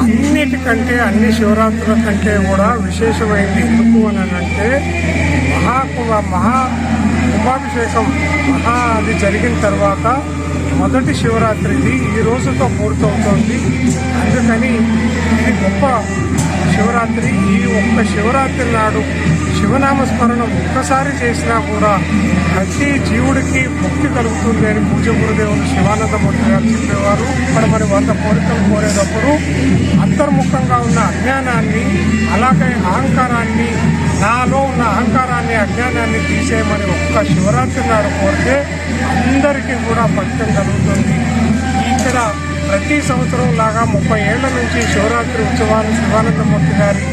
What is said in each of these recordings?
అన్నిటికంటే అన్ని శివరాత్రుల కంటే కూడా విశేషమైంది ఎందుకు అని అంటే మహాకుంభ మహా కుంభాభిషేకం మహా అది జరిగిన తర్వాత మొదటి శివరాత్రిది ఈ రోజుతో పూర్తవుతోంది. అందుకని ఇది గొప్ప శివరాత్రి. ఈ ఒక్క శివరాత్రి నాడు శివనామస్మరణం ఒక్కసారి చేసినా కూడా ప్రతి జీవుడికి ముక్తి కలుగుతుంది అని పూజ గురుదేవులు శివానందమూర్తి గారు చెప్పేవారు. ఇక్కడ మరి వంద కోరికలు కోరేటప్పుడు అంతర్ముఖంగా ఉన్న అజ్ఞానాన్ని అలాగే అహంకారం అజ్ఞానాన్ని తీసేయమని ఒక్క శివరాత్రి నాడు కోరితే అందరికీ కూడా ఫలితం కలుగుతుంది. ఇక్కడ ప్రతి సంవత్సరం లాగా ముప్పై ఏళ్ళ నుంచి శివరాత్రి ఉత్సవాలు శివానందమూర్తి గారి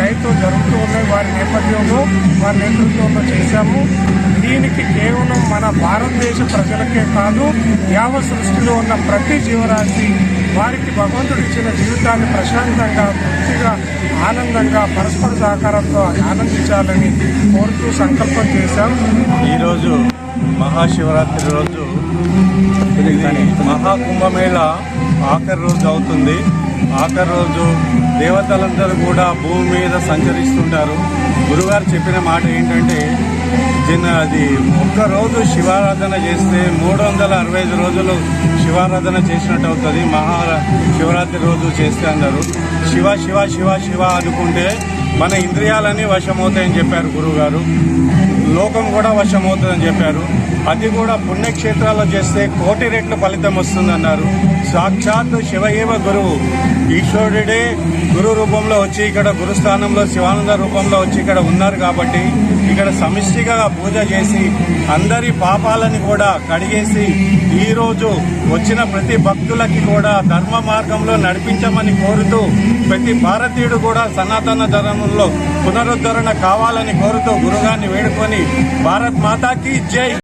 రైతు జరుగుతూ ఉన్నాయి. వారి నేపథ్యంలో వారి నేతృత్వంలో చేశాము. దీనికి కేవలం మన భారతదేశ ప్రజలకే కాదు యావ సృష్టిలో ఉన్న ప్రతి జీవరాశి వారికి భగవంతుడు ఇచ్చిన జీవితాన్ని ప్రశాంతంగా తృప్తిగా ఆనందంగా పరస్పర సహకారంతో ఆనందించాలని కోరుతూ సంకల్పం చేశాం. ఈరోజు మహాశివరాత్రి రోజు. మహాకుంభమేళ ఆఖరి రోజు అవుతుంది. ఆఖరి రోజు దేవతలందరూ కూడా భూమి మీద సంచరిస్తుంటారు. గురుగారు చెప్పిన మాట ఏంటంటే అది ఒక్కరోజు శివారాధన చేస్తే మూడు వందల అరవై ఐదు రోజులు శివారాధన చేసినట్టు అవుతుంది. మహా శివరాత్రి రోజు చేస్తే అన్నారు. శివ శివ శివ శివ అనుకుంటే మన ఇంద్రియాలని వశమవుతాయని చెప్పారు గురువుగారు. లోకం కూడా వశమవుతుందని చెప్పారు. అది కూడా పుణ్యక్షేత్రాల్లో చేస్తే కోటి రెట్ల ఫలితం వస్తుందన్నారు. సాక్షాత్ శివయేవ గురువు. ఈశ్వరుడే గురు రూపంలో వచ్చి ఇక్కడ గురుస్థానంలో శివానంద రూపంలో వచ్చి ఇక్కడ ఉన్నారు కాబట్టి ఇక్కడ సమిష్టిగా పూజ చేసి అందరి పాపాలని కూడా కడిగేసి ఈరోజు వచ్చిన ప్రతి భక్తులకి కూడా ధర్మ మార్గంలో నడిపించమని కోరుతూ ప్రతి భారతీయుడు కూడా సనాతన ధర్మంలో పునరుద్ధరణ కావాలని కోరుతూ గురుగాన్ని వేడుకొని भारत माता की जय।